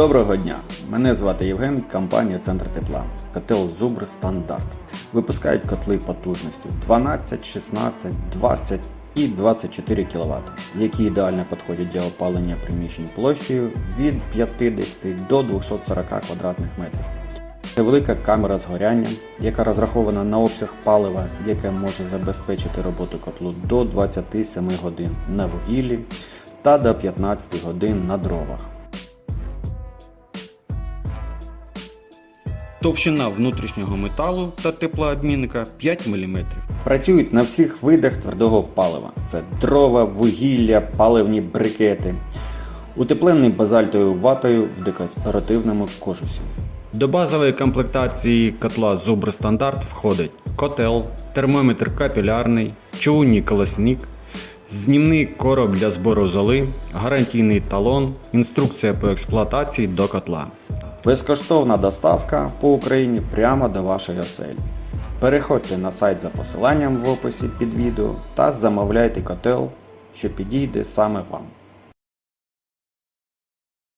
Доброго дня! Мене звати Євген, компанія Центр тепла. Котел Зубр Стандарт. Випускають котли потужністю 12, 16, 20 і 24 кВт, які ідеально підходять для опалення приміщень площею від 50 до 240 квадратних метрів. Це велика камера згоряння, яка розрахована на обсяг палива, яке може забезпечити роботу котлу до 27 годин на вугіллі та до 15 годин на дровах. Товщина внутрішнього металу та теплообмінника 5 мм. Працюють на всіх видах твердого палива: це дрова, вугілля, паливні брикети. Утеплений базальтовою ватою в декоративному кожусі. До базової комплектації котла Зубр Стандарт входить котел, термометр капілярний, човунний колосник, знімний короб для збору золи, гарантійний талон, інструкція по експлуатації до котла. Безкоштовна доставка по Україні прямо до вашої оселі. Переходьте на сайт за посиланням в описі під відео та замовляйте котел, що підійде саме вам.